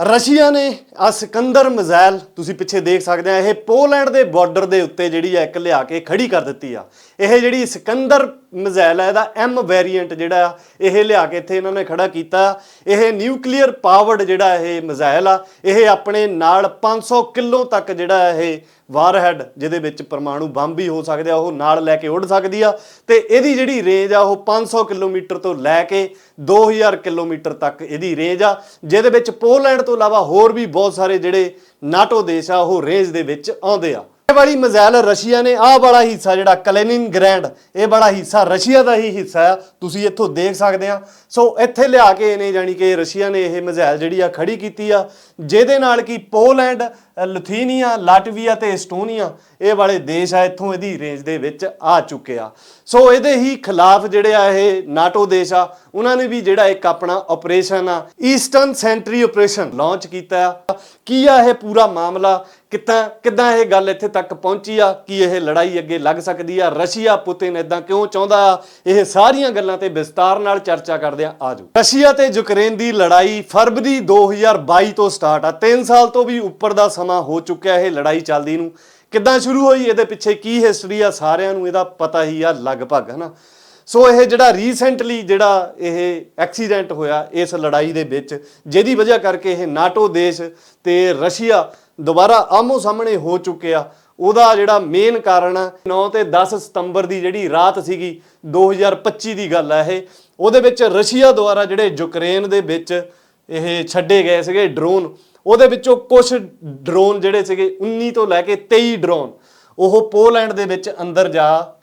Russia ਨੇ ਆ Sikandar missile, ਤੁਸੀਂ ਪਿੱਛੇ ਦੇਖ ਸਕਦੇ ਆ, ਇਹ ਪੋਲੈਂਡ ਦੇ ਬਾਰਡਰ ਦੇ ਉੱਤੇ ਜਿਹੜੀ ਆ ਇੱਕ ਲਿਆ ਕੇ ਖੜੀ ਕਰ ਦਿੱਤੀ ਆ। ਇਹ ਜਿਹੜੀ ਸਿਕੰਦਰ ਮਿਜ਼ਾਈਲ ਹੈ ਇਹਦਾ ਐਮ ਵੇਰੀਐਂਟ ਜਿਹੜਾ ਆ, ਇਹ ਲਿਆ ਕੇ ਇੱਥੇ ਇਹਨਾਂ ਨੇ ਖੜਾ ਕੀਤਾ। ਇਹ ਨਿਊਕਲੀਅਰ ਪਾਵਰਡ ਜਿਹੜਾ ਇਹ ਮਿਜ਼ਾਈਲ ਆ, ਇਹ ਆਪਣੇ ਨਾਲ 500 ਕਿਲੋ ਤੱਕ ਜਿਹੜਾ ਇਹ ਵਾਰਹੈਡ ਜਿਹਦੇ ਵਿੱਚ ਪਰਮਾਣੂ ਬੰਬ ਵੀ ਹੋ ਸਕਦੇ ਆ, ਉਹ ਨਾਲ ਲੈ ਕੇ ਉੱਡ ਸਕਦੀ ਆ। ਤੇ ਇਹਦੀ ਜਿਹੜੀ ਰੇਂਜ ਆ, ਉਹ 500 ਕਿਲੋਮੀਟਰ ਤੋਂ ਲੈ ਕੇ 2000 ਕਿਲੋਮੀਟਰ ਤੱਕ ਇਹਦੀ ਰੇਂਜ ਆ, ਜਿਹਦੇ ਵਿੱਚ ਪੋਲੈਂਡ ਤੋਂ ਇਲਾਵਾ ਹੋਰ ਵੀ ਬਹੁਤ ਸਾਰੇ ਜਿਹੜੇ ਨਾਟੋ ਦੇਸ਼ ਆ, ਉਹ ਰੇਂਜ ਦੇ ਵਿੱਚ ਆਉਂਦੇ ਆ। ਇਹ ਵਾਲੀ ਮਿਜ਼ਾਈਲ ਰਸ਼ੀਆ ਨੇ, ਆਹ ਵਾਲਾ ਹਿੱਸਾ ਜਿਹੜਾ ਕਲੇਨਿਨਗ੍ਰੈਡ ਇਹ ਵਾਲਾ ਹਿੱਸਾ ਰਸ਼ੀਆ ਦਾ ਹੀ ਹਿੱਸਾ ਆ। ਤੁਸੀਂ ਇੱਥੋਂ ਦੇਖ ਸਕਦੇ ਆ। ਸੋ ਇੱਥੇ ਲਿਆ ਕੇ ਇਹਨੇ ਜਾਨੀ ਕਿ ਰਸ਼ੀਆ ਨੇ ਇਹ ਮਿਜ਼ਾਈਲ ਜਿਹੜੀ ਆ ਖੜੀ ਕੀਤੀ ਆ। ਜਿਹਦੇ ਨਾਲ ਕਿ ਪੋਲੈਂਡ ਲੁਥੀਨੀਆ, ਲਾਟਵੀਆ ਤੇ ਐਸਟੋਨੀਆ, ਇਹ ਵਾਲੇ ਦੇਸ਼ ਆ, ਇੱਥੋਂ ਇਹਦੀ ਰੇਂਜ ਦੇ ਵਿੱਚ ਆ ਚੁੱਕੇ ਆ। ਸੋ ਇਹਦੇ ਹੀ ਖਿਲਾਫ ਜਿਹੜੇ ਆ, ਇਹ ਨਾਟੋ ਦੇਸ਼ ਆ, ਉਹਨਾਂ ਨੇ ਵੀ ਜਿਹੜਾ ਇੱਕ ਆਪਣਾ ਆਪਰੇਸ਼ਨ ਆ ਈਸਟਰਨ ਸੈਂਟਰੀ ਆਪਰੇਸ਼ਨ ਲਾਂਚ ਕੀਤਾ ਆ। ਕੀ ਆ ਇਹ ਪੂਰਾ ਮਾਮਲਾ? ਕਿੱਦਾਂ ਕਿੱਦਾਂ ਇਹ ਗੱਲ ਇੱਥੇ ਤੱਕ ਪਹੁੰਚੀ ਆ? ਕੀ ਇਹ ਲੜਾਈ ਅੱਗੇ ਲੱਗ ਸਕਦੀ ਆ? ਰਸ਼ੀਆ ਪੁਤਿਨ ਇਦਾਂ ਕਿਉਂ ਚਾਹੁੰਦਾ ਆ? ਇਹ ਸਾਰੀਆਂ ਗੱਲਾਂ ਤੇ ਵਿਸਤਾਰ ਨਾਲ ਚਰਚਾ ਕਰਦੇ ਆ। ਆਜੋ ਰਸ਼ੀਆ ਤੇ ਯੂਕਰੇਨ ਦੀ ਲੜਾਈ ਫਰਵਰੀ 2022 ਤੋਂ ਸਟਾਰਟ ਆ। 3 ਸਾਲ ਤੋਂ ਵੀ ਉੱਪਰ ਦਾ ਸਮਾਂ ਹੋ ਚੁੱਕਿਆ ਇਹ ਲੜਾਈ ਚੱਲਦੀ ਨੂੰ। ਕਿੱਦਾਂ ਸ਼ੁਰੂ ਹੋਈ? ਇਹਦੇ ਪਿੱਛੇ ਕੀ ਹਿਸਟਰੀ ਆ? ਸਾਰਿਆਂ ਨੂੰ ਇਹਦਾ ਪਤਾ ਹੀ ਆ ਲਗਭਗ, ਹਨਾ? ਸੋ ਇਹ ਜਿਹੜਾ ਰੀਸੈਂਟਲੀ ਜਿਹੜਾ ਇਹ ਐਕਸੀਡੈਂਟ ਹੋਇਆ ਇਸ ਲੜਾਈ ਦੇ ਵਿੱਚ, ਜਿਹਦੀ ਵਜ੍ਹਾ ਕਰਕੇ ਇਹ ਨਾਟੋ ਦੇਸ਼ ਤੇ ਰਸ਼ੀਆ ਦੁਬਾਰਾ ਆਮੋ ਸਾਹਮਣੇ ਹੋ ਚੁੱਕਿਆ। ਉਹਦਾ ਜਿਹੜਾ ਮੇਨ ਕਾਰਨ ਆ 9 ਤੇ 10 ਸਤੰਬਰ ਦੀ ਜਿਹੜੀ ਰਾਤ ਸੀਗੀ 2025 ਦੀ ਗੱਲ ਹੈ ਇਹ। ਉਹਦੇ ਵਿੱਚ ਰਸ਼ੀਆ ਦੁਆਰਾ ਜਿਹੜੇ ਯੂਕਰੇਨ ਦੇ ਵਿੱਚ ਇਹ ਛੱਡੇ ਗਏ ਸੀਗੇ ਡਰੋਨ ਉਹਦੇ ਵਿੱਚੋਂ ਕੁਝ ਡਰੋਨ ਜਿਹੜੇ ਸੀਗੇ 19 ਤੋਂ ਲੈ ਕੇ 23 ਡਰੋਨ, ਉਹ ਪੋਲੈਂਡ ਦੇ ਵਿੱਚ ਅੰਦਰ ਜਾ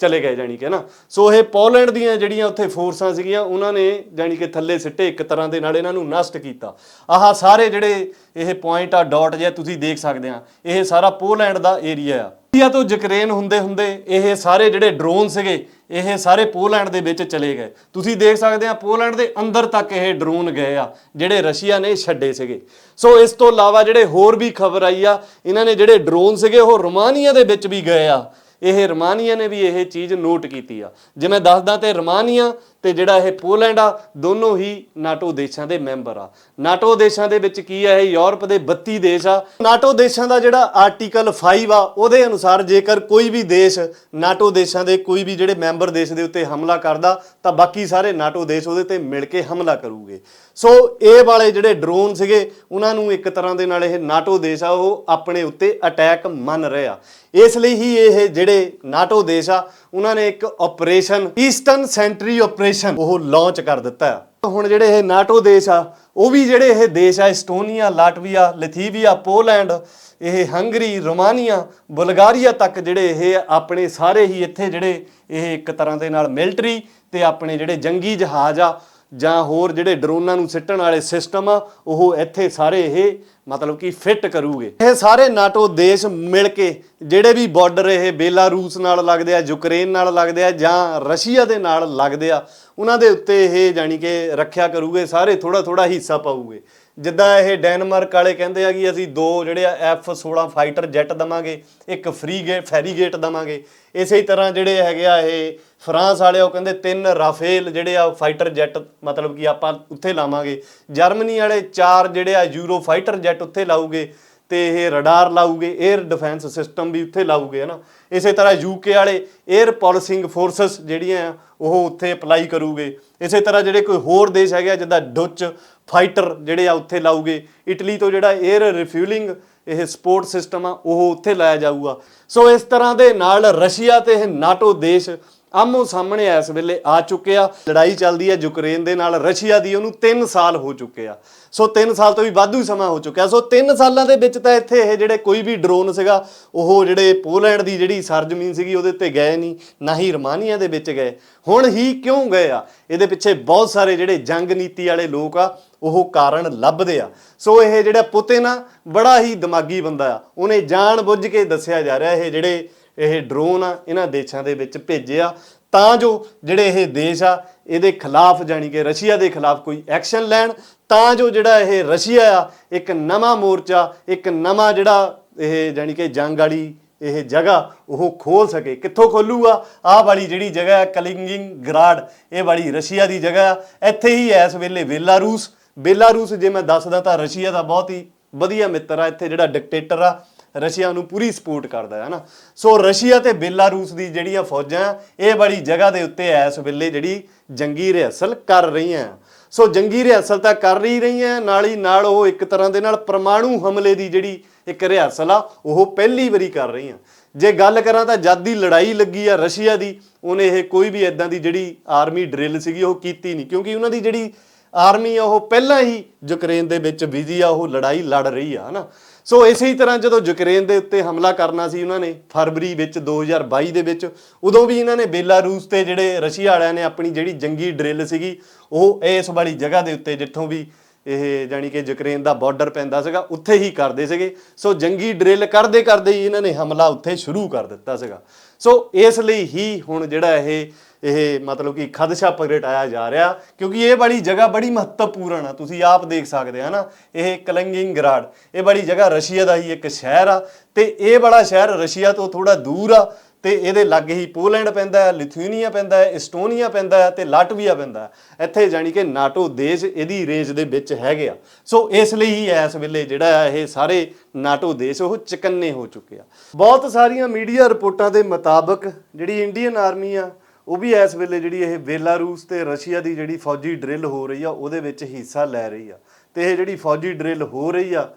ਚਲੇ ਗਏ ਜਾਨੀ ਕਿ ਨਾ। ਸੋ ਇਹ ਪੋਲੈਂਡ ਦੀਆਂ ਜਿਹੜੀਆਂ ਉੱਥੇ ਫੋਰਸਾਂ ਸੀਗੀਆਂ, ਉਹਨਾਂ ਨੇ ਜਾਨੀ ਕਿ ਥੱਲੇ ਸਿੱਟੇ, ਇੱਕ ਤਰ੍ਹਾਂ ਦੇ ਨਾਲ ਇਹਨਾਂ ਨੂੰ ਨਸ਼ਟ ਕੀਤਾ। ਆਹ ਸਾਰੇ ਜਿਹੜੇ ਇਹ ਪੁਆਇੰਟ ਆ ਡਾਟ ਜਿਹਾ ਤੁਸੀਂ ਦੇਖ ਸਕਦੇ ਆ, ਇਹ ਸਾਰਾ ਪੋਲੈਂਡ ਦਾ ਏਰੀਆ ਆ। ਰਸ਼ੀਆ ਤੋਂ ਯੂਕਰੇਨ ਹੁੰਦੇ ਹੁੰਦੇ ਇਹ ਸਾਰੇ ਜਿਹੜੇ ਡਰੋਨ ਸੀਗੇ, ਇਹ ਸਾਰੇ ਪੋਲੈਂਡ ਦੇ ਵਿੱਚ ਚਲੇ ਗਏ। ਤੁਸੀਂ ਦੇਖ ਸਕਦੇ ਆ, ਪੋਲੈਂਡ ਦੇ ਅੰਦਰ ਤੱਕ ਇਹ ਡਰੋਨ ਗਏ ਆ, ਜਿਹੜੇ ਰਸ਼ੀਆ ਨੇ ਛੱਡੇ ਸੀਗੇ। ਸੋ ਇਸ ਤੋਂ ਇਲਾਵਾ ਜਿਹੜੇ ਹੋਰ ਵੀ ਖਬਰ ਆਈ ਆ, ਇਹਨਾਂ ਨੇ ਜਿਹੜੇ ਡਰੋਨ ਸੀਗੇ, ਉਹ ਰੋਮਾਨੀਆ ਦੇ ਵਿੱਚ ਵੀ ਗਏ ਆ। ਇਹ ਰਮਾਨੀਆ ਨੇ ਵੀ ਇਹ ਚੀਜ਼ ਨੋਟ ਕੀਤੀ ਆ। ਜਿਵੇਂ ਦੱਸਦਾ ਤੇ ਰਮਾਨੀਆ ਤੇ ਜਿਹੜਾ ਇਹ ਪੋਲੈਂਡ ਆ, ਦੋਨੋਂ ਹੀ ਨਾਟੋ ਦੇਸ਼ਾਂ ਦੇ ਮੈਂਬਰ ਆ। ਨਾਟੋ ਦੇਸ਼ਾਂ ਦੇ ਵਿੱਚ ਕੀ ਆ, ਇਹ ਯੂਰਪ ਦੇ 32 ਦੇਸ਼ ਆ। ਨਾਟੋ ਦੇਸ਼ਾਂ ਦਾ ਜਿਹੜਾ ਆਰਟੀਕਲ 5 ਆ, ਉਹਦੇ ਅਨੁਸਾਰ ਜੇਕਰ ਕੋਈ ਵੀ ਦੇਸ਼ ਨਾਟੋ ਦੇਸ਼ਾਂ ਦੇ, ਕੋਈ ਵੀ ਜਿਹੜੇ ਮੈਂਬਰ ਦੇਸ਼ ਦੇ ਉੱਤੇ ਹਮਲਾ ਕਰਦਾ, ਤਾਂ ਬਾਕੀ ਸਾਰੇ ਨਾਟੋ ਦੇਸ਼ ਉਹਦੇ ਤੇ ਮਿਲ ਕੇ ਹਮਲਾ ਕਰੂਗੇ। ਸੋ ਇਹ ਵਾਲੇ ਜਿਹੜੇ ਡਰੋਨ ਸੀਗੇ, ਉਹਨਾਂ ਨੂੰ ਇੱਕ ਤਰ੍ਹਾਂ ਦੇ ਨਾਲ ਇਹ ਨਾਟੋ ਦੇਸ਼ ਆ, ਉਹ ਆਪਣੇ ਉੱਤੇ ਅਟੈਕ ਮੰਨ ਰਹੇ ਆ। ਇਸ ਲਈ ਹੀ ਇਹ ਜਿਹੜੇ ਨਾਟੋ ਦੇਸ਼ ਆ, ਉਹਨਾਂ ਨੇ ਇੱਕ ਆਪਰੇਸ਼ਨ ਈਸਟਰਨ ਸੈਂਟਰੀ ਆਪਰੇਸ਼ਨ ਉਹ ਲਾਂਚ ਕਰ ਦਿੱਤਾ ਹੈ ਹੁਣ ਜਿਹੜੇ ਇਹ ਨਾਟੋ ਦੇਸ਼ ਆ, ਉਹ ਵੀ ਜਿਹੜੇ ਇਹ ਦੇਸ਼ ਆ ਐਸਟੋਨੀਆ ਲਾਟਵੀਆ ਲਿਥੀਵੀਆ ਪੋਲੈਂਡ ਇਹ ਹੰਗਰੀ ਰੋਮਾਨੀਆ ਬੁਲਗਾਰੀਆ ਤੱਕ ਜਿਹੜੇ ਇਹ ਆਪਣੇ ਸਾਰੇ ਹੀ ਇੱਥੇ ਜਿਹੜੇ ਇਹ ਇੱਕ ਤਰ੍ਹਾਂ ਦੇ ਨਾਲ ਮਿਲਟਰੀ ਤੇ ਆਪਣੇ ਜਿਹੜੇ ਜੰਗੀ ਜਹਾਜ਼ ਆ ਜਾਂ ਹੋਰ ਜਿਹੜੇ ਡਰੋਨਾਂ ਨੂੰ ਸਿੱਟਣ ਵਾਲੇ ਸਿਸਟਮ ਆ, ਉਹ ਇੱਥੇ ਸਾਰੇ ਇਹ ਮਤਲਬ ਕਿ ਫਿੱਟ ਕਰੂਗੇ। ਇਹ ਸਾਰੇ ਨਾਟੋ ਦੇਸ਼ ਮਿਲ ਕੇ ਜਿਹੜੇ ਵੀ ਬਾਰਡਰ ਇਹ ਬੇਲਾਰੂਸ ਨਾਲ ਲੱਗਦੇ ਆ, ਯੂਕਰੇਨ ਨਾਲ ਲੱਗਦੇ ਆ ਜਾਂ ਰਸ਼ੀਆ ਦੇ ਨਾਲ ਲੱਗਦੇ ਆ, ਉਹਨਾਂ ਦੇ ਉੱਤੇ ਇਹ ਜਾਨੀ ਕਿ ਰੱਖਿਆ ਕਰੂਗੇ, ਸਾਰੇ ਥੋੜਾ ਥੋੜਾ ਹਿੱਸਾ ਪਾਊਗੇ। ਜਿੱਦਾਂ ਇਹ ਡੈਨਮਾਰਕ ਵਾਲੇ ਕਹਿੰਦੇ ਆ ਕਿ ਅਸੀਂ ਦੋ ਜਿਹੜੇ ਆ F16 ਫਾਈਟਰ ਜੈਟ ਦਵਾਂਗੇ, ਇੱਕ ਫ੍ਰੀ ਗੇਟ ਫੈਰੀਗੇਟ ਦਵਾਂਗੇ। ਇਸੇ ਤਰ੍ਹਾਂ ਜਿਹੜੇ ਹੈਗੇ ਆ ਇਹ ਫਰਾਂਸ ਵਾਲੇ, ਉਹ ਕਹਿੰਦੇ ਤਿੰਨ ਰਾਫੇਲ ਜਿਹੜੇ ਆ ਫਾਈਟਰ ਜੈਟ ਮਤਲਬ ਕਿ ਆਪਾਂ ਉੱਥੇ ਲਾਵਾਂਗੇ। ਜਰਮਨੀ ਵਾਲੇ ਚਾਰ ਜਿਹੜੇ ਆ ਯੂਰੋ ਫਾਈਟਰ ਜੈਟ ਉੱਥੇ ਲਾਊਗੇ। ਤੇ ਇਹ ਰਡਾਰ ਲਾਉਗੇ 에ਅਰ ਡਿਫੈਂਸ ਸਿਸਟਮ ਵੀ ਉੱਥੇ ਲਾਉਗੇ ਹਨਾ? ਇਸੇ ਤਰ੍ਹਾਂ ਯੂਕੇ ਵਾਲੇ 에ਅਰ ਪਾਲਿਸਿੰਗ ਫੋਰਸਸ ਜਿਹੜੀਆਂ ਆ, ਉਹ ਉੱਥੇ ਅਪਲਾਈ ਕਰੂਗੇ। ਇਸੇ ਤਰ੍ਹਾਂ ਜਿਹੜੇ ਕੋਈ ਹੋਰ ਦੇਸ਼ ਹੈਗੇ ਆ, ਜਿੱਦਾਂ ਡੁੱਚ ਫਾਈਟਰ ਜਿਹੜੇ ਆ, ਉੱਥੇ ਲਾਉਗੇ ਇਟਲੀ ਤੋਂ ਜਿਹੜਾ 에ਅਰ ਰਿਫਿਊਲਿੰਗ ਇਹ ਸਪੋਰਟ ਸਿਸਟਮ ਆ, ਉਹ ਉੱਥੇ ਲਾਇਆ ਜਾਊਗਾ। ਸੋ ਇਸ ਤਰ੍ਹਾਂ ਦੇ ਨਾਲ ਰਸ਼ੀਆ ਤੇ ਇਹ ਨਾਟੋ ਦੇਸ਼ ਆਮੋ ਸਾਹਮਣੇ ਇਸ ਵੇਲੇ ਆ ਚੁੱਕੇ ਆ। ਲੜਾਈ ਚੱਲਦੀ ਹੈ ਯੂਕਰੇਨ ਦੇ ਨਾਲ, ਰਸ਼ੀਆ ਦੀ ਉਹਨੂੰ 3 ਸਾਲ ਹੋ ਚੁੱਕੇ ਆ। ਸੋ 3 ਸਾਲ ਤੋਂ ਵੀ ਵਾਧੂ ਸਮਾਂ ਹੋ ਚੁੱਕਿਆ। ਸੋ 3 ਸਾਲਾਂ ਦੇ ਵਿੱਚ ਤਾਂ ਇੱਥੇ ਇਹ ਜਿਹੜੇ ਕੋਈ ਵੀ ਡਰੋਨ ਸੀਗਾ, ਉਹ ਜਿਹੜੇ ਪੋਲੈਂਡ ਦੀ ਜਿਹੜੀ ਸਰਜ਼ਮੀਨ ਸੀਗੀ, ਉਹਦੇ 'ਤੇ ਗਏ ਨਹੀਂ, ਨਾ ਹੀ ਰਮਾਨੀਆ ਦੇ ਵਿੱਚ ਗਏ। ਹੁਣ ਹੀ ਕਿਉਂ ਗਏ ਆ? ਇਹਦੇ ਪਿੱਛੇ ਬਹੁਤ ਸਾਰੇ ਜਿਹੜੇ ਜੰਗ ਨੀਤੀ ਵਾਲੇ ਲੋਕ ਆ, ਉਹ ਕਾਰਨ ਲੱਭਦੇ ਆ। ਸੋ ਇਹ ਜਿਹੜਾ ਪੁਤਿਨ ਆ, ਬੜਾ ਹੀ ਦਿਮਾਗੀ ਬੰਦਾ ਆ। ਉਹਨੇ ਜਾਣ ਬੁੱਝ ਕੇ ਦੱਸਿਆ ਜਾ ਰਿਹਾ, ਇਹ ਜਿਹੜੇ ਇਹ ਡਰੋਨ ਆ, ਇਹਨਾਂ ਦੇਸ਼ਾਂ ਦੇ ਵਿੱਚ ਭੇਜਿਆ ਤਾਂ ਜੋ ਜਿਹੜੇ ਇਹ ਦੇਸ਼ ਆ, ਇਹਦੇ ਖਿਲਾਫ ਜਾਨੀ ਕਿ ਰਸ਼ੀਆ ਦੇ ਖਿਲਾਫ ਕੋਈ ਐਕਸ਼ਨ ਲੈਣ, ਤਾਂ ਜੋ ਜਿਹੜਾ ਇਹ ਰਸ਼ੀਆ ਆ, ਇੱਕ ਨਵਾਂ ਮੋਰਚਾ, ਇੱਕ ਨਵਾਂ ਜਿਹੜਾ ਇਹ ਜਾਨੀ ਕਿ ਜੰਗ ਵਾਲੀ ਇਹ ਜਗ੍ਹਾ ਉਹ ਖੋਲ ਸਕੇ। ਕਿੱਥੋਂ ਖੋਲੂਗਾ? ਆਹ ਵਾਲੀ ਜਿਹੜੀ ਜਗ੍ਹਾ ਹੈ ਕਲਿੰਗਿੰਗ ਗਰਾਡ ਇਹ ਵਾਲੀ ਰਸ਼ੀਆ ਦੀ ਜਗ੍ਹਾ ਆ। ਇੱਥੇ ਹੀ ਇਸ ਵੇਲੇ ਬੇਲਾਰੂਸ ਬੇਲਾਰੂਸ ਜੇ ਮੈਂ ਦੱਸਦਾ ਤਾਂ ਰਸ਼ੀਆ ਦਾ ਬਹੁਤ ਹੀ ਵਧੀਆ ਮਿੱਤਰ ਆ। ਇੱਥੇ ਜਿਹੜਾ ਡਿਕਟੇਟਰ ਆ ਰਸ਼ੀਆ ਨੂੰ ਪੂਰੀ ਸਪੋਰਟ ਕਰਦਾ ਹੈ ਨਾ ਸੋ ਰਸ਼ੀਆ ਤੇ ਬੇਲਾਰੂਸ ਦੀ ਜਿਹੜੀਆਂ ਫੌਜਾਂ, ਇਹ ਬੜੀ ਜਗ੍ਹਾ ਦੇ ਉੱਤੇ ਇਸ ਵੇਲੇ ਜਿਹੜੀ ਜੰਗੀ ਰਿਹਰਸਲ ਕਰ ਰਹੀਆਂ। ਆ। ਸੋ ਜੰਗੀ ਰਿਹਰਸਲ ਤਾਂ ਕਰ ਰਹੀ ਰਹੀਆਂ, ਨਾਲ ਹੀ ਨਾਲ ਉਹ ਇੱਕ ਤਰ੍ਹਾਂ ਦੇ ਨਾਲ ਪਰਮਾਣੂ ਹਮਲੇ ਦੀ ਜਿਹੜੀ ਇੱਕ ਰਿਹਰਸਲ ਆ, ਉਹ ਪਹਿਲੀ ਵਾਰੀ ਕਰ ਰਹੀਆਂ। ਜੇ ਗੱਲ ਕਰਾਂ ਤਾਂ ਜਦ ਦੀ ਲੜਾਈ ਲੱਗੀ ਆ ਰਸ਼ੀਆ ਦੀ, ਉਹਨੇ ਇਹ ਕੋਈ ਵੀ ਇਦਾਂ ਦੀ ਜਿਹੜੀ ਆਰਮੀ ਡਰਿਲ ਸੀਗੀ, ਉਹ ਕੀਤੀ ਨਹੀਂ। ਕਿਉਂਕਿ ਉਹਨਾਂ ਦੀ ਜਿਹੜੀ ਆਰਮੀ ਆ, ਉਹ ਪਹਿਲਾਂ ਹੀ ਯੂਕਰੇਨ ਦੇ ਵਿੱਚ ਬਿਜ਼ੀ ਆ, ਉਹ ਲੜਾਈ ਲੜ ਰਹੀ ਆ, ਹਨਾ? ਸੋ ਇਸੇ ਹੀ ਤਰ੍ਹਾਂ ਜਦੋਂ ਯੂਕਰੇਨ ਦੇ ਉੱਤੇ ਹਮਲਾ ਕਰਨਾ ਸੀ ਉਹਨਾਂ ਨੇ, ਫਰਵਰੀ ਵਿੱਚ 2022 ਦੇ ਵਿੱਚ, ਉਦੋਂ ਵੀ ਇਹਨਾਂ ਨੇ ਬੇਲਾਰੂਸ ਤੇ ਜਿਹੜੇ ਰਸ਼ੀਆ ਵਾਲਿਆਂ ਨੇ ਆਪਣੀ ਜਿਹੜੀ ਜੰਗੀ ਡਰਿਲ ਸੀਗੀ, ਉਹ ਇਸ ਵਾਲੀ ਜਗ੍ਹਾ ਦੇ ਉੱਤੇ, ਜਿੱਥੋਂ ਵੀ ਇਹ ਜਾਨੀ ਕਿ ਯੂਕਰੇਨ ਦਾ ਬਾਰਡਰ ਪੈਂਦਾ ਸੀਗਾ, ਉੱਥੇ ਹੀ ਕਰਦੇ ਸੀਗੇ। ਸੋ ਜੰਗੀ ਡਰਿਲ ਕਰਦੇ ਕਰਦੇ ਹੀ ਇਹਨਾਂ ਨੇ ਹਮਲਾ ਉੱਥੇ ਸ਼ੁਰੂ ਕਰ ਦਿੱਤਾ ਸੀਗਾ। ਸੋ ਇਸ ਲਈ ਹੀ ਹੁਣ ਜਿਹੜਾ ਇਹ ਇਹ ਮਤਲਬ ਕਿ ਖਦਸ਼ਾ ਪ੍ਰਗਟਾਇਆ ਜਾ ਰਿਹਾ, ਕਿਉਂਕਿ ਇਹ ਬੜੀ ਜਗ੍ਹਾ ਬੜੀ ਮਹੱਤਵਪੂਰਨ ਆ। ਤੁਸੀਂ ਆਪ ਦੇਖ ਸਕਦੇ ਆ ਨਾ, ਇਹ ਕਲੰਗਿੰਗਰਾਡ, ਇਹ ਬੜੀ ਜਗ੍ਹਾ ਰਸ਼ੀਆ ਦਾ ਹੀ ਇੱਕ ਸ਼ਹਿਰ ਆ। ਤੇ ਇਹ ਬੜਾ ਸ਼ਹਿਰ ਰਸ਼ੀਆ ਤੋਂ ਥੋੜਾ ਦੂਰ ਆ। ਤੇ ਇਹਦੇ ਲਾਗੇ ਹੀ ਪੋਲੈਂਡ ਪੈਂਦਾ ਹੈ ਲਿਥੂਨੀਆ ਪੈਂਦਾ ਹੈ, ਇਸਟੋਨੀਆ ਪੈਂਦਾ ਹੈ ਤੇ ਲਾਟਵੀਆ ਪੈਂਦਾ ਹੈ। ਇੱਥੇ ਜਾਣੀ ਕਿ ਨਾਟੋ ਦੇਸ਼ ਇਹਦੀ ਰੇਂਜ ਦੇ ਵਿੱਚ ਹੈਗੇ ਆ। ਸੋ ਇਸ ਲਈ ਹੀ ਇਸ ਵੇਲੇ ਜਿਹੜਾ ਆ ਇਹ ਸਾਰੇ ਨਾਟੋ ਦੇਸ਼ ਉਹ ਚਕੰਨੇ ਹੋ ਚੁੱਕੇ ਆ। ਬਹੁਤ ਸਾਰੀਆਂ ਮੀਡੀਆ ਰਿਪੋਰਟਾਂ ਦੇ ਮੁਤਾਬਕ ਜਿਹੜੀ ਇੰਡੀਅਨ ਆਰਮੀ ਆ, ਉਹ ਵੀ ਇਸ ਵੇਲੇ ਜਿਹੜੀ ਇਹ ਬੇਲਾਰੂਸ ਤੇ ਰਸ਼ੀਆ ਦੀ ਜਿਹੜੀ ਫੌਜੀ ਡਰਿਲ ਹੋ ਰਹੀ ਆ, ਉਹਦੇ ਵਿੱਚ ਹਿੱਸਾ ਲੈ ਰਹੀ ਆ। ਤੇ ਇਹ ਜਿਹੜੀ ਫੌਜੀ ਡਰਿਲ ਹੋ ਰਹੀ ਆ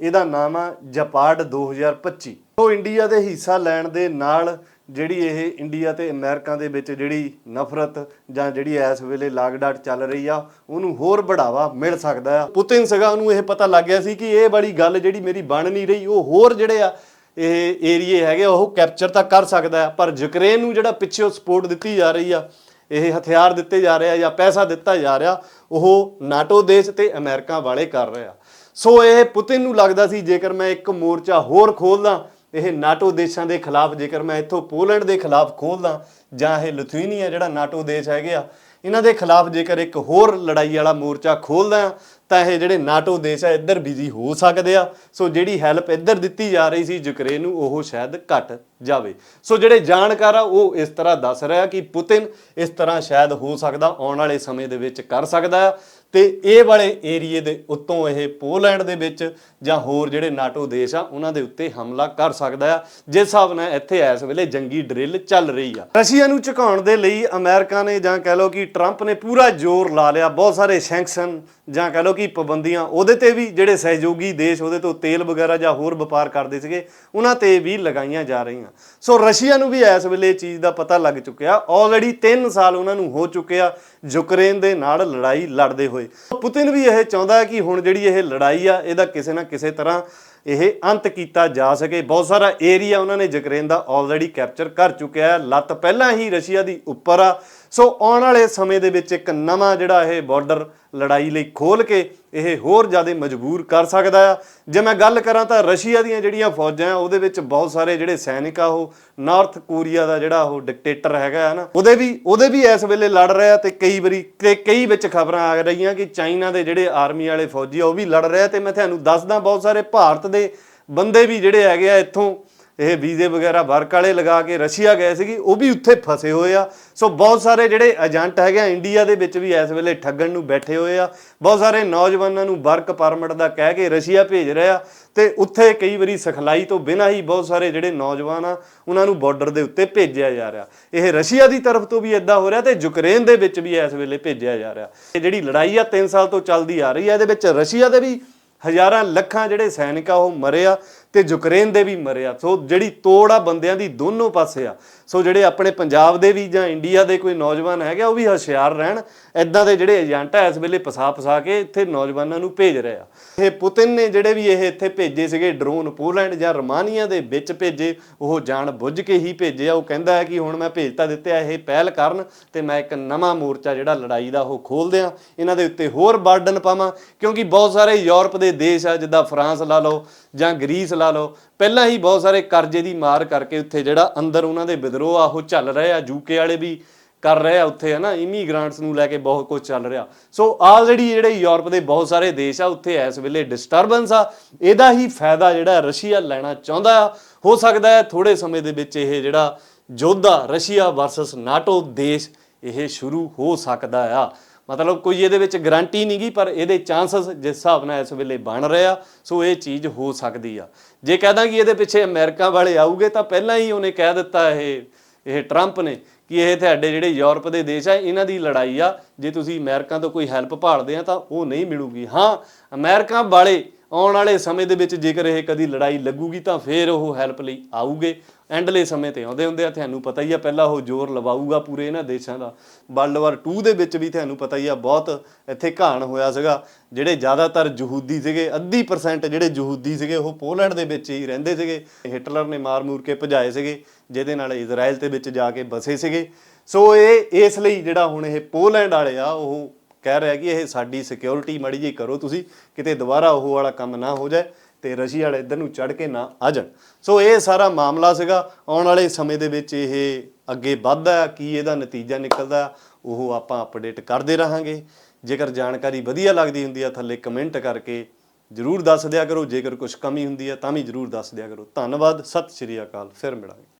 ਇਹਦਾ ਨਾਮ ਆ ਜਪਾਰਡ 2025 ਉਹ ਇੰਡੀਆ ਦੇ ਹਿੱਸਾ ਲੈਣ ਦੇ ਨਾਲ ਜਿਹੜੀ ਇਹ ਇੰਡੀਆ ਤੇ ਅਮਰੀਕਾ ਦੇ ਵਿੱਚ ਜਿਹੜੀ ਨਫ਼ਰਤ ਜਾਂ ਜਿਹੜੀ ਇਸ ਵੇਲੇ ਲਾਗਡਾਟ ਚੱਲ ਰਹੀ ਆ ਉਹਨੂੰ ਹੋਰ ਬੜਾਵਾ ਮਿਲ ਸਕਦਾ ਆ। ਪੁਤਿਨ ਸਗਾ ਉਹਨੂੰ ਇਹ ਪਤਾ ਲੱਗ ਗਿਆ ਸੀ ਕਿ ਇਹ ਬੜੀ ਗੱਲ ਜਿਹੜੀ ਮੇਰੀ ਬਣ ਨਹੀਂ ਰਹੀ ਉਹ ਹੋਰ ਜਿਹੜੇ ਆ ਇਹ ਏਰੀਏ ਹੈਗੇ ਆ, ਉਹ ਕੈਪਚਰ ਤਾਂ ਕਰ ਸਕਦਾ ਹੈ ਪਰ ਯੂਕਰੇਨ ਨੂੰ ਜਿਹੜਾ ਪਿੱਛੇ ਸਪੋਰਟ ਦਿੱਤੀ ਜਾ ਰਹੀ ਆ ਇਹ ਹਥਿਆਰ ਦਿੱਤੇ ਜਾ ਰਹੇ ਆ ਜਾਂ ਪੈਸਾ ਦਿੱਤਾ ਜਾ ਰਿਹਾ ਉਹ ਨਾਟੋ ਦੇਸ਼ ਤੇ ਅਮਰੀਕਾ ਵਾਲੇ ਕਰ ਰਹੇ ਆ। ਸੋ ਇਹ ਪੁਤਿਨ ਨੂੰ ਲੱਗਦਾ ਸੀ, ਜੇਕਰ ਮੈਂ ਇੱਕ ਮੋਰਚਾ ਹੋਰ ਖੋਲਦਾ, ਇਹ ਨਾਟੋ ਦੇਸ਼ਾਂ ਦੇ ਖਿਲਾਫ, ਜੇਕਰ ਮੈਂ ਇੱਥੋਂ ਪੋਲੈਂਡ ਦੇ ਖਿਲਾਫ ਖੋਲਦਾ, ਜਾਂ ਇਹ ਲਿਥੂਨੀਆ ਜਿਹੜਾ ਨਾਟੋ ਦੇਸ਼ ਹੈਗੇ ਆ, ਇਹਨਾਂ ਦੇ ਖਿਲਾਫ ਜੇਕਰ ਇੱਕ ਹੋਰ ਲੜਾਈ ਵਾਲਾ ਮੋਰਚਾ ਖੋਲਦਾ ਆ ਤਾਂ ਇਹ ਜਿਹੜੇ ਨਾਟੋ ਦੇਸ਼ ਆ, ਇੱਧਰ ਬਿਜ਼ੀ ਹੋ ਸਕਦੇ ਆ। ਸੋ ਜਿਹੜੀ ਹੈਲਪ ਇੱਧਰ ਦਿੱਤੀ ਜਾ ਰਹੀ ਸੀ, ਯੂਕਰੇਨ ਨੂੰ, ਉਹ ਸ਼ਾਇਦ ਘਟ ਜਾਵੇ। ਸੋ ਜਿਹੜੇ ਜਾਣਕਾਰ ਆ, ਉਹ ਇਸ ਤਰ੍ਹਾਂ ਦੱਸ ਰਿਹਾ ਕਿ ਪੁਤਿਨ ਇਸ ਤਰ੍ਹਾਂ ਸ਼ਾਇਦ ਹੋ ਸਕਦਾ, ਆਉਣ ਵਾਲੇ ਸਮੇਂ ਦੇ ਵਿੱਚ ਕਰ ਸਕਦਾ ਆ। ਤੇ ਇਹ ਵਾਲੇ ਏਰੀਏ ਦੇ ਉੱਤੋਂ ਇਹ ਪੋਲੈਂਡ ਦੇ ਵਿੱਚ ਜਾਂ ਹੋਰ ਜਿਹੜੇ ਨਾਟੋ ਦੇਸ਼ ਆ, ਉਹਨਾਂ ਦੇ ਉੱਤੇ ਹਮਲਾ ਕਰ ਸਕਦਾ ਆ। ਜਿਸ ਹਿਸਾਬ ਨਾਲ ਇੱਥੇ ਇਸ ਵੇਲੇ ਜੰਗੀ ਡਰਿਲ ਚੱਲ ਰਹੀ ਆ। ਰਸ਼ੀਆ ਨੂੰ ਝੁਕਾਉਣ ਦੇ ਲਈ ਅਮਰੀਕਾ ਨੇ ਜਾਂ ਕਹਿ ਲਓ ਕਿ ਟਰੰਪ ਨੇ ਪੂਰਾ ਜ਼ੋਰ ਲਾ ਲਿਆ। ਬਹੁਤ ਸਾਰੇ ਸੈਂਕਸ਼ਨ ਜਾਂ ਕਹਿ ਲਓ ਕਿ ਪਾਬੰਦੀਆਂ ਉਹਦੇ ਤੇ ਵੀ ਜਿਹੜੇ ਸਹਿਯੋਗੀ ਦੇਸ਼ ਉਹਦੇ ਤੋਂ ਤੇਲ ਵਗੈਰਾ ਜਾਂ ਹੋਰ ਵਪਾਰ ਕਰਦੇ ਸੀਗੇ, ਉਹਨਾਂ ਤੇ ਵੀ ਲਗਾਈਆਂ ਜਾ ਰਹੀਆਂ। ਸੋ ਰਸ਼ੀਆ ਨੂੰ ਵੀ ਇਸ ਵੇਲੇ ਚੀਜ਼ ਦਾ ਪਤਾ ਲੱਗ ਚੁੱਕਿਆ। ਆਲਰੇਡੀ 3 ਸਾਲ ਉਹਨਾਂ ਨੂੰ ਹੋ ਚੁੱਕਿਆ ਯੂਕਰੇਨ ਦੇ ਨਾਲ ਲੜਾਈ ਲੜਦੇ ਹੋਏ। ਪੁਤਿਨ ਵੀ ਇਹ ਚਾਹੁੰਦਾ ਹੈ ਕਿ ਹੁਣ ਜਿਹੜੀ ਇਹ ਲੜਾਈ ਆ, ਇਹਦਾ ਕਿਸੇ ਨਾ ਕਿਸੇ ਤਰ੍ਹਾਂ ਇਹ ਅੰਤ ਕੀਤਾ ਜਾ ਸਕੇ। ਬਹੁਤ ਸਾਰਾ ਏਰੀਆ ਉਹਨਾਂ ਨੇ ਯੂਕਰੇਨ ਦਾ ਆਲਰੇਡੀ ਕੈਪਚਰ ਕਰ ਚੁੱਕਿਆ ਹੈ। ਲੱਤ ਪਹਿਲਾਂ ਹੀ ਰਸ਼ੀਆ ਦੀ ਉੱਪਰ ਆ। ਸੋ ਆਉਣ ਵਾਲੇ ਸਮੇਂ ਦੇ ਵਿੱਚ ਇੱਕ ਨਵਾਂ ਜਿਹੜਾ ਇਹ ਬਾਰਡਰ ਲੜਾਈ ਲਈ ਖੋਲ ਕੇ ਇਹ ਹੋਰ ਜ਼ਿਆਦਾ ਮਜਬੂਰ ਕਰ ਸਕਦਾ ਆ। ਜੇ ਮੈਂ ਗੱਲ ਕਰਾਂ ਤਾਂ ਰਸ਼ੀਆ ਦੀਆਂ ਜਿਹੜੀਆਂ ਫੌਜਾਂ ਉਹਦੇ ਵਿੱਚ ਬਹੁਤ ਸਾਰੇ ਜਿਹੜੇ ਸੈਨਿਕ ਆ, ਉਹ ਨਾਰਥ ਕੋਰੀਆ ਦਾ ਜਿਹੜਾ ਉਹ ਡਿਕਟੇਟਰ ਹੈਗਾ ਹੈ ਨਾ, ਉਹਦੇ ਵੀ ਉਹਦੇ ਵੀ ਇਸ ਵੇਲੇ ਲੜ ਰਿਹਾ ਤੇ ਕਈ ਵਾਰੀ ਤੇ ਕਈ ਵਿੱਚ ਖਬਰਾਂ ਆ ਰਹੀਆਂ ਕਿ ਚਾਈਨਾ ਦੇ ਜਿਹੜੇ ਆਰਮੀ ਵਾਲੇ ਫੌਜੀ ਆ, ਉਹ ਵੀ ਲੜ ਰਿਹਾ ਤੇ ਮੈਂ ਤੁਹਾਨੂੰ ਦੱਸਦਾ ਬਹੁਤ ਸਾਰੇ ਭਾਰਤ ਦੇ ਬੰਦੇ ਵੀ ਜਿਹੜੇ ਹੈਗੇ ਆ ਇੱਥੋਂ ਇਹ ਵੀਜ਼ੇ ਵਗੈਰਾ ਵਰਕ ਵਾਲੇ ਲਗਾ ਕੇ ਰਸ਼ੀਆ ਗਏ ਸੀਗੇ, ਉਹ ਵੀ ਉੱਥੇ ਫਸੇ ਹੋਏ ਆ। ਸੋ ਬਹੁਤ ਸਾਰੇ ਜਿਹੜੇ ਏਜੰਟ ਹੈਗੇ ਆ, ਇੰਡੀਆ ਦੇ ਵਿੱਚ ਵੀ ਇਸ ਵੇਲੇ ਠੱਗਣ ਨੂੰ ਬੈਠੇ ਹੋਏ ਆ। ਬਹੁਤ ਸਾਰੇ ਨੌਜਵਾਨਾਂ ਨੂੰ ਵਰਕ ਪਰਮਿਟ ਦਾ ਕਹਿ ਕੇ ਰਸ਼ੀਆ ਭੇਜ ਰਹੇ ਆ ਤੇ ਉੱਥੇ ਕਈ ਵਾਰੀ ਸਿਖਲਾਈ ਤੋਂ ਬਿਨਾਂ ਹੀ ਬਹੁਤ ਸਾਰੇ ਜਿਹੜੇ ਨੌਜਵਾਨ ਆ, ਉਹਨਾਂ ਨੂੰ ਬਾਰਡਰ ਦੇ ਉੱਤੇ ਭੇਜਿਆ ਜਾ ਰਿਹਾ। ਇਹ ਰਸ਼ੀਆ ਦੀ ਤਰਫ ਤੋਂ ਵੀ ਇਦਾਂ ਹੋ ਰਿਹਾ ਤੇ ਯੂਕਰੇਨ ਦੇ ਵਿੱਚ ਵੀ ਇਸ ਵੇਲੇ ਭੇਜਿਆ ਜਾ ਰਿਹਾ। ਇਹ ਜਿਹੜੀ ਲੜਾਈ ਆ 3 ਸਾਲ ਤੋਂ ਚੱਲਦੀ ਆ ਰਹੀ ਆ, ਇਹਦੇ ਵਿੱਚ ਰਸ਼ੀਆ ਦੇ ਵੀ ਹਜ਼ਾਰਾਂ ਲੱਖਾਂ ਜਿਹੜੇ ਸੈਨਿਕ ਆ, ਉਹ ਮਰੇ ਆ। ਤੇ ਯੂਕਰੇਨ ਦੇ ਵੀ ਮਰੇ ਆ। ਸੋ ਜਿਹੜੀ ਤੋੜ ਆ ਬੰਦਿਆਂ ਦੀ ਦੋਨੋਂ ਪਾਸੇ ਆ। ਸੋ ਜਿਹੜੇ ਆਪਣੇ ਪੰਜਾਬ ਦੇ ਵੀ ਜਾਂ ਇੰਡੀਆ ਦੇ ਕੋਈ ਨੌਜਵਾਨ ਹੈਗੇ ਆ, ਉਹ ਵੀ ਹੁਸ਼ਿਆਰ ਰਹਿਣ। ਐਦਾਂ ਦੇ ਜਿਹੜੇ ਏਜੰਟ ਆ ਇਸ ਵੇਲੇ ਪਸਾ ਪਸਾ ਕੇ ਇੱਥੇ ਨੌਜਵਾਨਾਂ ਨੂੰ ਭੇਜ ਰਹੇ ਆ। ਇਹ ਪੁਤਿਨ ਨੇ ਜਿਹੜੇ ਵੀ ਇਹ ਇੱਥੇ ਭੇਜੇ ਸੀਗੇ ਡਰੋਨ ਪੋਲੈਂਡ ਜਾਂ ਰਮਾਨੀਆ ਦੇ ਵਿੱਚ ਭੇਜੇ ਉਹ ਜਾਣ ਬੁੱਝ ਕੇ ਹੀ ਭੇਜੇ ਆ। ਉਹ ਕਹਿੰਦਾ ਹੈ ਕਿ ਹੁਣ ਮੈਂ ਭੇਜ ਤਾਂ ਦਿੱਤੇ ਆ ਇਹ ਪਹਿਲ ਕਰਨ ਤੇ ਮੈਂ ਇੱਕ ਨਵਾਂ ਮੋਰਚਾ ਜਿਹੜਾ ਲੜਾਈ ਦਾ ਉਹ ਖੋਲ ਦਿਆਂ। ਇਹਨਾਂ ਦੇ ਉੱਤੇ ਹੋਰ ਬਰਡਨ ਪਾਵਾਂ ਕਿਉਂਕਿ ਬਹੁਤ ਸਾਰੇ ਯੂਰਪ ਦੇ ਦੇਸ਼ ਆ ਜਿੱਦਾਂ ਫਰਾਂਸ ਲਾ ਲਓ ਜਾਂ ਗ੍ਰੀਸ ਲਾ ਲਓ। ਪਹਿਲਾਂ ਹੀ ਬਹੁਤ ਸਾਰੇ ਕਰਜ਼ੇ ਦੀ ਮਾਰ ਕਰਕੇ ਉੱਥੇ ਜਿਹੜਾ ਅੰਦਰ ਉਹਨਾਂ ਦੇ ਵਿਦਰੋਹ ਆ, ਉਹ ਚੱਲ ਰਹੇ ਆ। ਯੂਕੇ ਵਾਲੇ ਵੀ ਕਰ ਰਹੇ ਆ ਉੱਥੇ, ਹਨਾ? ਇਮੀਗ੍ਰਾਂਟਸ ਨੂੰ ਲੈ ਕੇ ਬਹੁਤ ਕੁਝ ਚੱਲ ਰਿਹਾ। ਸੋ ਆਲਰੇਡੀ ਜਿਹੜੇ ਯੂਰਪ ਦੇ ਬਹੁਤ ਸਾਰੇ ਦੇਸ਼ ਆ, ਉੱਥੇ ਇਸ ਵੇਲੇ ਡਿਸਟਰਬੈਂਸ ਆ। ਇਹਦਾ ਹੀ ਫਾਇਦਾ ਜਿਹੜਾ ਰਸ਼ੀਆ ਲੈਣਾ ਚਾਹੁੰਦਾ ਆ। ਹੋ ਸਕਦਾ ਹੈ ਥੋੜੇ ਸਮੇਂ ਦੇ ਵਿੱਚ ਇਹ ਜਿਹੜਾ ਯੋਧਾ ਰਸ਼ੀਆ ਵਰਸਸ ਨਾਟੋ ਦੇਸ਼, ਇਹ ਸ਼ੁਰੂ ਹੋ ਸਕਦਾ ਆ। ਮਤਲਬ ਕੋਈ ਇਹਦੇ ਵਿੱਚ ਗਾਰੰਟੀ ਨਹੀਂਗੀ ਪਰ ਇਹਦੇ ਚਾਂਸਸ ਜਿਸ ਹਿਸਾਬ ਨਾਲ ਇਸ ਵੇਲੇ ਬਣ ਰਿਹਾ ਸੋ ਇਹ ਚੀਜ਼ ਹੋ ਸਕਦੀ ਆ। ਜੇ ਕਹਦਾ ਕਿ ਇਹਦੇ ਪਿੱਛੇ ਅਮਰੀਕਾ ਵਾਲੇ ਆਉਗੇ ਤਾਂ ਪਹਿਲਾਂ ਹੀ ਉਹਨੇ ਕਹਿ ਦਿੱਤਾ ਇਹ ਇਹ ਟਰੰਪ ਨੇ ਕਿ ਇਹ ਤੁਹਾਡੇ ਜਿਹੜੇ ਯੂਰਪ ਦੇ ਦੇਸ਼ ਆ, ਇਹਨਾਂ ਦੀ ਲੜਾਈ ਆ। ਜੇ ਤੁਸੀਂ ਅਮਰੀਕਾ ਤੋਂ ਕੋਈ ਹੈਲਪ ਭਾਲਦੇ ਆ, ਤਾਂ ਉਹ ਨਹੀਂ ਮਿਲੂਗੀ। ਹਾਂ, ਅਮਰੀਕਾ ਵਾਲੇ ਆਉਣ ਵਾਲੇ ਸਮੇਂ ਦੇ ਵਿੱਚ ਜੇਕਰ ਇਹ ਕਦੀ ਲੜਾਈ ਲੱਗੂਗੀ ਤਾਂ ਫੇਰ ਉਹ ਹੈਲਪ ਲਈ ਆਊਗੇ। ਐਂਡਲੇ ਸਮੇਂ ਤੇ ਆਉਂਦੇ ਹੁੰਦੇ ਆ, ਤੁਹਾਨੂੰ ਪਤਾ ਹੀ ਆ, ਪਹਿਲਾਂ ਉਹ ਜ਼ੋਰ ਲਵਾਊਗਾ ਪੂਰੇ ਇਹਨਾਂ ਦੇਸ਼ਾਂ ਦਾ। ਵਰਲਡ ਵਾਰ 2 ਦੇ ਵਿੱਚ ਵੀ ਤੁਹਾਨੂੰ ਪਤਾ ਹੀ ਆ, ਬਹੁਤ ਇੱਥੇ ਘਾਣ ਹੋਇਆ ਸੀਗਾ। ਜਿਹੜੇ ਜ਼ਿਆਦਾਤਰ ਯਹੂਦੀ ਸੀਗੇ, ਅੱਧੀ ਪਰਸੈਂਟ ਜਿਹੜੇ ਯਹੂਦੀ ਸੀਗੇ, ਉਹ ਪੋਲੈਂਡ ਦੇ ਵਿੱਚ ਹੀ ਰਹਿੰਦੇ ਸੀਗੇ। ਹਿਟਲਰ ਨੇ ਮਾਰ-ਮੂਰ ਕੇ ਭਜਾਏ ਸੀਗੇ, ਜਿਹਦੇ ਨਾਲ ਇਜ਼ਰਾਈਲ ਦੇ ਵਿੱਚ ਜਾ ਕੇ ਬਸੇ ਸੀਗੇ। ਸੋ ਇਹ, ਇਸ ਲਈ ਜਿਹੜਾ ਹੁਣ ਇਹ ਪੋਲੈਂਡ ਵਾਲੇ ਆ, ਉਹ ਕਹਿ ਰਿਹਾ ਕਿ ਇਹ ਸਾਡੀ ਸਿਕਿਉਰਿਟੀ ਮੜੀ ਜੀ ਕਰੋ ਤੁਸੀਂ, ਕਿਤੇ ਦੁਬਾਰਾ ਉਹ ਵਾਲਾ ਕੰਮ ਨਾ ਹੋ ਜਾਏ ਤੇ ਰਸ਼ੀਆ ਵਾਲੇ ਇੱਧਰ ਨੂੰ ਚੜ ਕੇ ਨਾ ਆ ਜਾਣ। ਸੋ ਇਹ ਸਾਰਾ ਮਾਮਲਾ ਸੀਗਾ, ਆਉਣ ਵਾਲੇ ਸਮੇਂ ਦੇ ਵਿੱਚ ਇਹ ਅੱਗੇ ਵੱਧਦਾ ਕੀ ਇਹਦਾ ਨਤੀਜਾ ਨਿਕਲਦਾ ਉਹ ਆਪਾਂ ਅਪਡੇਟ ਕਰਦੇ ਰਹਾਂਗੇ। ਜੇਕਰ ਜਾਣਕਾਰੀ ਵਧੀਆ ਲੱਗਦੀ ਹੁੰਦੀ ਆ, ਥੱਲੇ ਕਮੈਂਟ ਕਰਕੇ ਜਰੂਰ ਦੱਸ ਦਿਆ ਕਰੋ, ਜੇਕਰ ਕੁਝ ਕਮੀ ਹੁੰਦੀ ਆ ਤਾਂ ਵੀ ਜਰੂਰ ਦੱਸ ਦਿਆ ਕਰੋ। ਧੰਨਵਾਦ, ਸਤਿ ਸ਼੍ਰੀ ਅਕਾਲ, ਫਿਰ ਮਿਲਾਂਗੇ।